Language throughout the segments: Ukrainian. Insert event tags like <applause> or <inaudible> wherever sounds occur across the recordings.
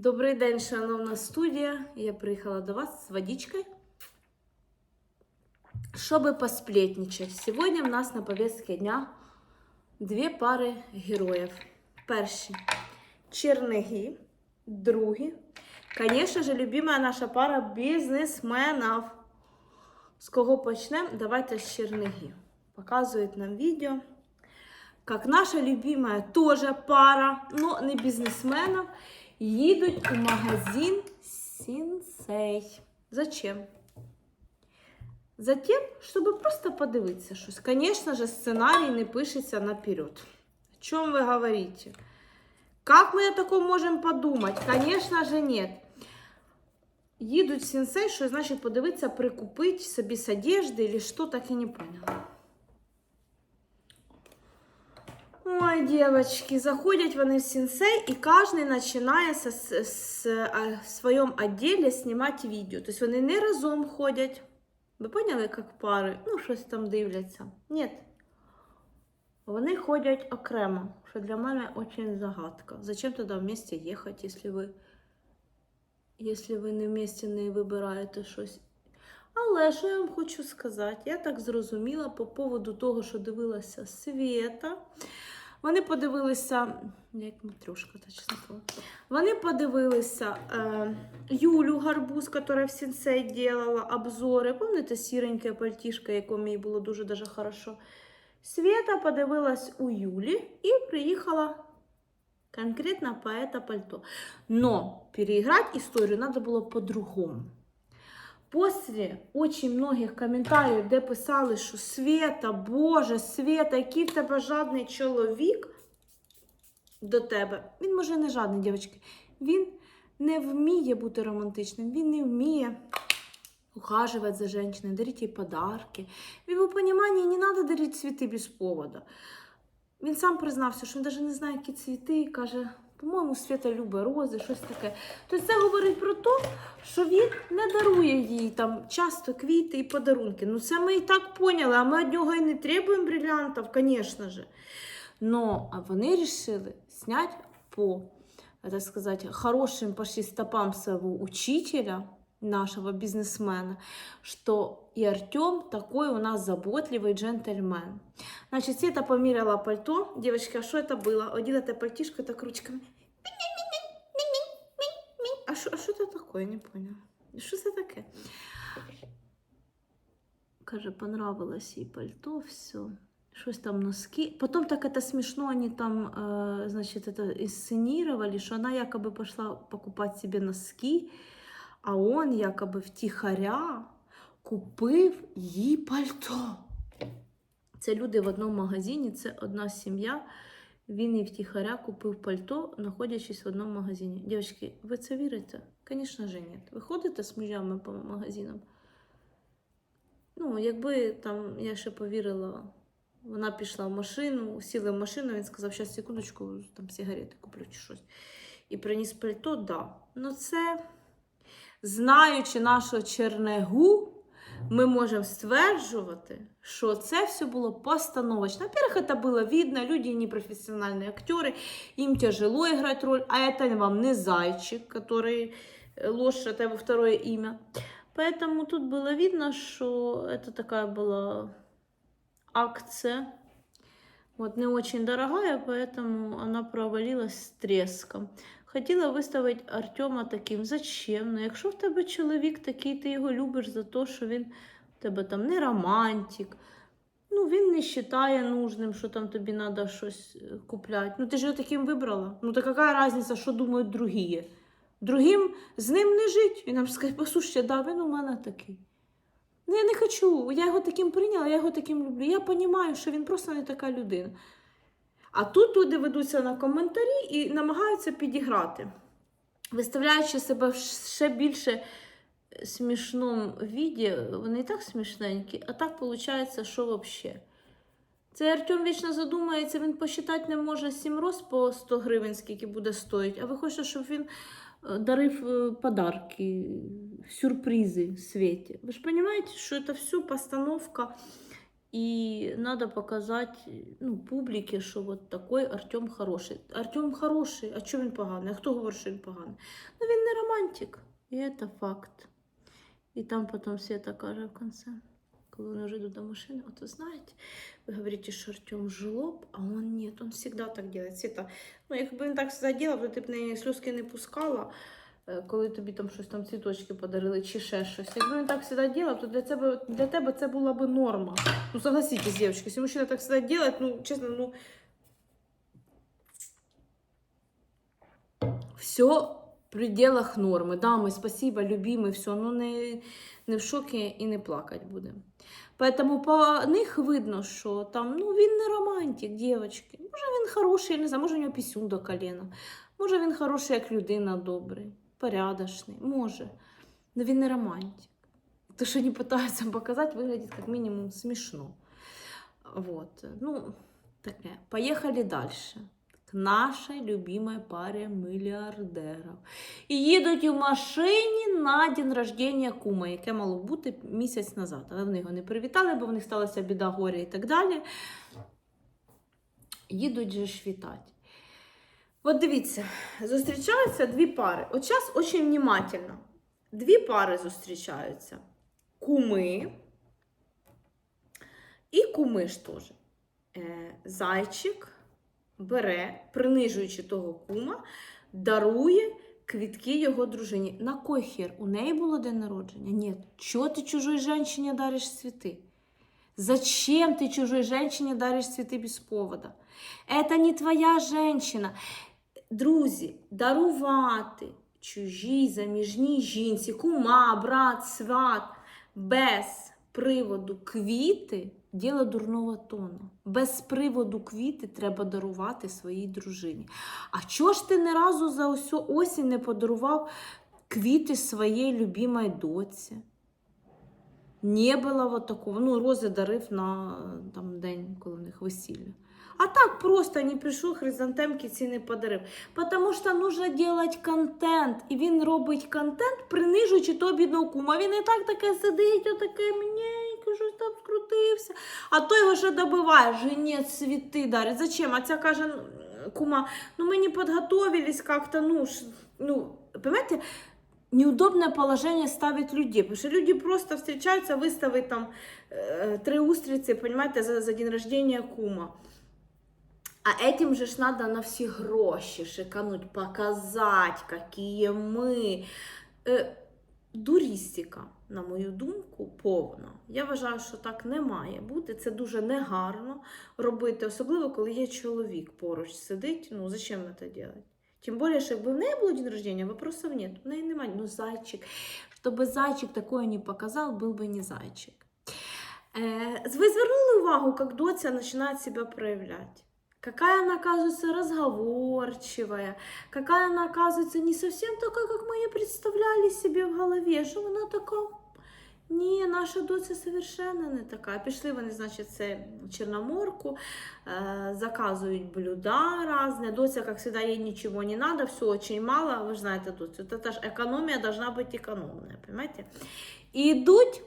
Добрий день, шановна студія. Я приїхала до вас з водичкою, щоб посплетничать. Сьогодні в нас на повестке дня дві пари героїв. Перші черниги, другі. Звісно ж, любима наша пара бізнесменів. З кого почнемо? Давайте з черниги. Показують нам відео. Как наша любимая тоже пара, но не бізнесменів, їдуть у магазин Сінсей. Зачем? Затем, щоб просто подивитися щось. Звісно ж, сценарій не пишеться наперед. О чем ви говорите? Как ми о таком можемо подумати? Звісно ж, нет. Їдуть в Сінсей, що значить подивитися, прикупити собі з одежди, или що, так і не поняла. Девочки, заходять вони в сенсей, і кожен починає с, с, а, в своєму відділі знімати відео. Тобто вони не разом ходять. Ви поняли, як пари? Ну, щось там дивляться. Ні. Вони ходять окремо, що для мене дуже загадка. Зачем тоді вместе їхати, якщо ви, якщо ви не вместе не вибираєте щось? Але що я вам хочу сказати? Я так зрозуміла по поводу того, що дивилася Свєта. Вони подивилися, як матрюшка, точно слово. Вони подивилися е, Юлю Гарбуз, яка в Сінсей делала обзори. Пам'ятаєте, сіреньке пальтішко, якому їй було дуже дуже хорошо. Света подивилась у Юлі і приїхала конкретно по это пальто. Но переиграть историю надо было по-другому. После очень многих коментарів, де писали, що Света, Боже, Света, який в тебе жадний чоловік до тебе. Він може не жадний, дівчатки. Він не вміє бути романтичним, він не вміє ухаживать за женщиной, дарить їй подарки. В його понимании не треба дарити цвіти без повода. Він сам признався, що він навіть не знає, які цвіти, і каже, по-моєму, Свята любе рози, щось таке. Тобто це говорить про те, що він не дарує їй там часто квіти і подарунки. Ну це ми і так поняли, а ми від нього і не требуємо бриллиантів, звісно ж. Но вони вирішили зняти по, так сказати, хорошим пошли стопам свого учителя, нашего бизнесмена, что и Артем такой у нас заботливый джентльмен. Значит, Света померила пальто. Девочки, а что это было? Одела это пальтишко так ручками. А что а таке? Я не поняла. Що це таке? Каже, понравилось їй пальто, все. Щось там носки. Потом так это смешно, они там, э, значит, это инсценировали, что она якобы пошла покупать себе носки, а он якобы втихаря купив їй пальто. Це люди в одному магазині, це одна сім'я. Він і втихаря купив пальто, знаходячись в одному магазині. Дівчатки, ви це вірите? Звісно ж, ні. Ви ходите з мужями по магазинам? Ну, якби там я ще повірила, вона пішла в машину, сіла в машину, він сказав, зараз секундочку, там сигарети куплю чи щось. І приніс пальто, да. Ну це, знаючи нашого чернегу, ми можемо стверджувати, що це все було постановочно. Во-первых, это было видно, люди не профессиональные актеры, им тяжело играть роль, а это вам не зайчик, который э, ложь, это его второе имя. Поэтому тут было видно, что это такая была акция. Вот, не очень дорогая, поэтому она провалилась с треском. Хотіла виставити Артема таким. Зачем? Ну, якщо в тебе чоловік такий, ти його любиш за те, що він в тебе там не романтик, ну він не вважає нужним, що там тобі треба щось е, купляти. Ну ти ж його таким вибрала. Ну то яка різниця, що думають другі? Другим з ним не жить. Він нам скаже, послушайте, да, він у мене такий. Ну я не хочу, я його таким прийняла, я його таким люблю. Я розумію, що він просто не така людина. А тут люди ведуться на коментарі і намагаються підіграти, виставляючи себе в ще більше смішному віді, вони і так смішненькі, а так виходить, що взагалі. Це Артем вічно задумається, він посчитати не може 7 роз по 100 гривень, скільки буде стоїть, а ви хочете, щоб він е, дарив е, подарки, сюрпризи Світі. Ви ж розумієте, що це все постановка И надо показать ну, публіки, що от такий Артем хороший. Артем хороший, а чого він поганий? А хто говорить, що він поганий? Ну він не романтик. І це факт. І там потім Света каже в кінці, коли вони вже йдуть до машини, от ви знаєте, ви говорите, що Артем жлоб, а он нет, он всегда так делает. Света, ну якби він так завжди делав, то ти б неї сльозки не пускала, коли тобі там щось там цвіточки подарили чи ще щось. Якби він так завжди делав, то для тебе, для тебе це була б норма. Ну согласитесь, девочки, если мужчина так всегда делает, ну честно, ну все в пределах норми. Да, ми спасибо, любимый, все, ну не, не в шокі і не плакать будемо. Поэтому по них видно, що там, ну він не романтик, дівчатки. Може він хороший, я не знаю, може у нього пісюн до коліна. Може він хороший як людина добрий, порядочний, може. Но він не романтик. То, що вони пытаются <laughs> показать, выглядит как минимум смешно. Вот. Ну, таке. Поехали дальше. К нашій любимой парі мільярдерів. І їдуть у машині на день рождення кума, яке мало бути місяць назад. Але вони його не привітали, бо в них сталася біда горя і так далі. Їдуть же ж вітати. От дивіться, зустрічаються дві пари. От зараз дуже внимательно. Дві пари зустрічаються. Куми і куми ж теж. Е, зайчик бере, принижуючи того кума, дарує квітки його дружині. На кой хер? У неї було день народження? Ні. Чого ти чужой женщине дариш цвіти? Зачем ты чужой женщине даришь цветы без повода? Это не твоя женщина. Друзі, дарувати чужій заміжній жінці, кума, брат, сват без приводу квіти діло дурного тону. Без приводу квіти треба дарувати своїй дружині. А чого ж ти не разу за усю осінь не подарував квіти своїй любимій доці? Не було такого. Ну, рози дарив на там, день, коли в них весілля. А так просто не прийшов, хризантемки ці не подарив. Тому що нужно делать контент. І він робить контент, принижуючи того бідного кума. Він і так таке сидить, отаке міненьке, щось там скрутився. А той його ще добиває, жені цвіти дарить. Зачем? А ця каже, «М, кума, ну ми не підготовились как-то, ну, ш- ну, понимаете, неудобное положение ставить людей. Потому что люди просто встречаются, выставить там э, три устрицы, понимаете, за, за день рождения кума. А этим же ж надо на всі гроші шикануть, показати, які ми. Е, дурістика, на мою думку, повна. Я вважаю, що так не має бути. Це дуже негарно робити, особливо коли є чоловік поруч сидить. Ну, зачем це робити? Тим більше, що якби в неї було день рождения, вопросов нет. В неї немає. Ну, зайчик. Чтобы зайчик такое не показал, был бы не зайчик. Э, Вы звернули увагу, как доця начинает себя проявлять? Какая она оказывается разговорчивая, какая она оказывается не совсем такая, как мы ее представляли себе в голове. Що вона така? Ні, наша доця совершенно не така. Пішли вони, значить, це в Чорноморку, э, заказывают блюда разные. Доця, как всегда, ей ничего не надо, все очень мало. Вы же знаете, доця, вот это ж экономия должна быть экономная, понимаете? И идут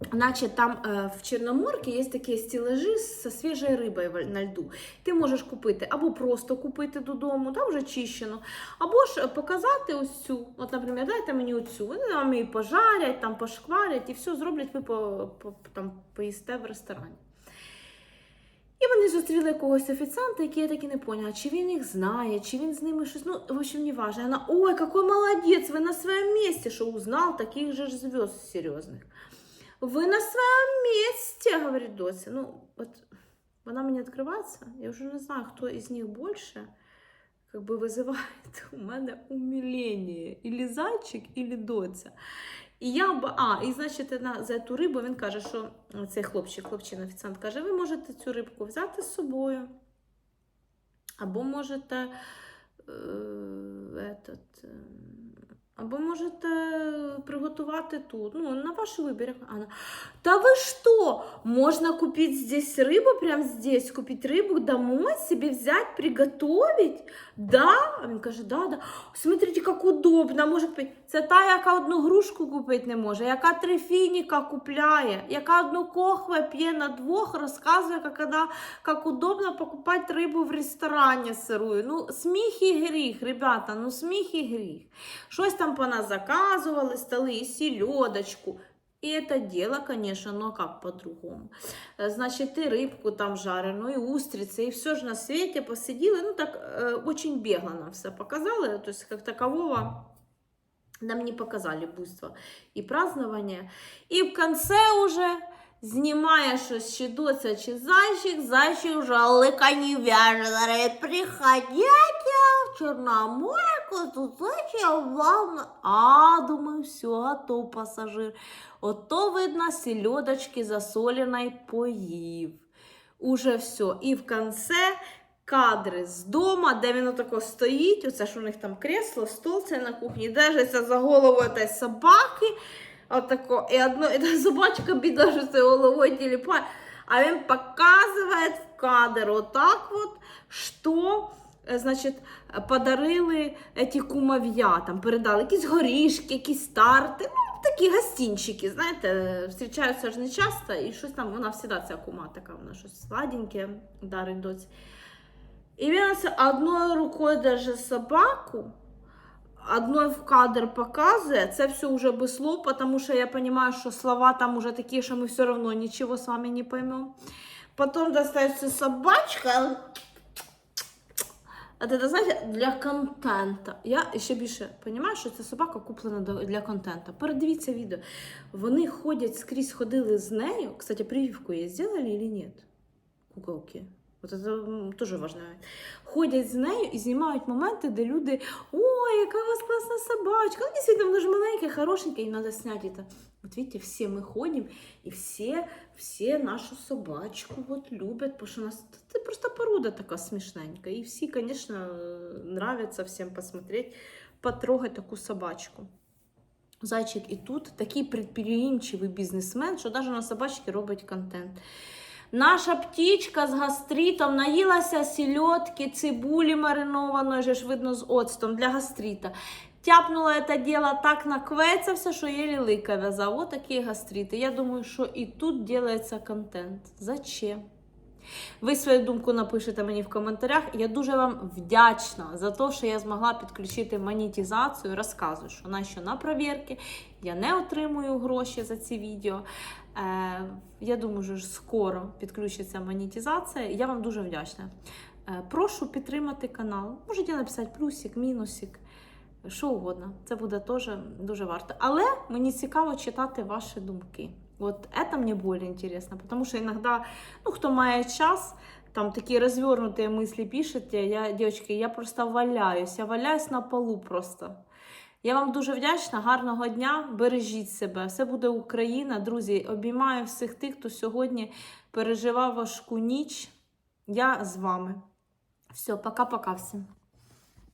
Значит, там е, в Чорноморці є такі стелажі зі свіжою рибою на льду. Ти можеш купити або просто купити додому, там вже чищено, або ж е, показати ось цю. От, наприклад, дайте мені оцю. Вони вам її пожарять, там пошкварять і все зроблять, ви по, по, там, поїсте в ресторані. І вони зустріли якогось офіціанта, який я так і не поняла, чи він їх знає, чи він з ними щось. Ну, в общем, не важно. Вона, ой, какой молодець, ви на своєму місці, що узнал таких же ж звезд серйозних. Вы на своем месте, говорит Дося. Ну, вот она мне открывается, я уже не знаю, кто из них больше как бы вызывает <laughs> у мене умиление. Или зайчик, или доця. І я б, а, і значить, вона за цю рибу він каже, що цей хлопчик, хлопчина офіціант каже, ви можете цю рибку взяти з собою. Або можете е, этот, е, або можете приготувати тут. Ну, на ваш вибір. Анна. Та ви що? Можна купити здесь рибу, прямо здесь, купити рибу домой, себе взяти, приготовить? Да? А він каже, да, да. Смотрите, як удобно. Може купити. Це та, яка одну грушку купити не може, яка три фініка купляє, яка одну кохве п'є на двох, розказує, як, як удобно покупати рибу в ресторані сирую. Ну, сміх і гріх, ребята, ну сміх і гріх. Щось там по нас заказували, столи і сільодочку. И это дело, конечно, но как по-другому. Э, Значит, и рыбку там жареную, и устрицы, и все же на свете посидели. Ну, так э, очень бегло нам все показали. То есть, как такового нам не показали буйства и празднования. И в конце уже знімає щось чи доця, чи зайчик, зайчик вже лика не вяже. Говорить, приходите в Чорноморку, вам. А, думаю, все, готов пасажир. Ото, видно, сельодочки засоленої поїв. Уже все. І в конце кадри з дома, де він отако стоїть, оце ж у них там кресло, стол це на кухні, держиться за голову цієї собаки. Отако. І, одно, і та собачка це головою тіліпає. А він показує в кадр отак от, що значить, подарили ті кумов'я, там передали якісь горішки, якісь старти, ну, такі гостинчики, знаєте, зустрічаються ж не часто, і щось там, вона завжди ця кума така, вона щось сладеньке дарить доці. І він одною рукою держить собаку, одной в кадр показує, це все уже без слов, потому что я понимаю, что слова там уже такие, что мы все равно ничего с вами не поймем. Потом достается собачка. Це, знаєте, для контента. Я ще більше розумію, що ця собака куплена для контента. Передивіться відео. Вони ходять скрізь ходили з нею. Кстати, прививку їй зробили чи ні? Куколки. От це дуже важливо. Ходять з нею і знімають моменти, де люди ой, яка у вас класна собачка. Ну, действительно, вона ж маленька, хорошенька, и надо снять это. Вот видите, все мы ходим, и все, все нашу собачку вот любят, потому что у нас это просто порода такая смешненькая. И все, конечно, э, нравится всем посмотреть, потрогать такую собачку. Зайчик і тут такий предприимчивий бізнесмен, що навіть на собачки робить контент. Наша птічка з гастритом наїлася сільотки, цибулі маринованої, же ж видно з оцтом для гастрита. Тяпнула це діло так наквецався, що єлі лика в'язав. Ось такі гастрити. Я думаю, що і тут робиться контент. Зачем? Ви свою думку напишете мені в коментарях. Я дуже вам вдячна за те, що я змогла підключити монетизацію. Розказую, що на що на провірки. Я не отримую гроші за ці відео. Е, я думаю, що скоро підключиться монетизація. Я вам дуже вдячна. Е, прошу підтримати канал. Можете написати плюсик, мінусик, що угодно. Це буде теж дуже варто. Але мені цікаво читати ваші думки. Вот это мне более интересно, потому что иногда, ну, кто має час, там такие развернутые мысли пишете, я, девочки, я просто валяюсь, я валяюсь на полу просто. Я вам дуже вдячна, гарного дня, бережіть себе, все буде Україна. Друзі, обіймаю всіх тих, хто сьогодні переживав важку ніч. Я з вами. Все, пока-пока всім.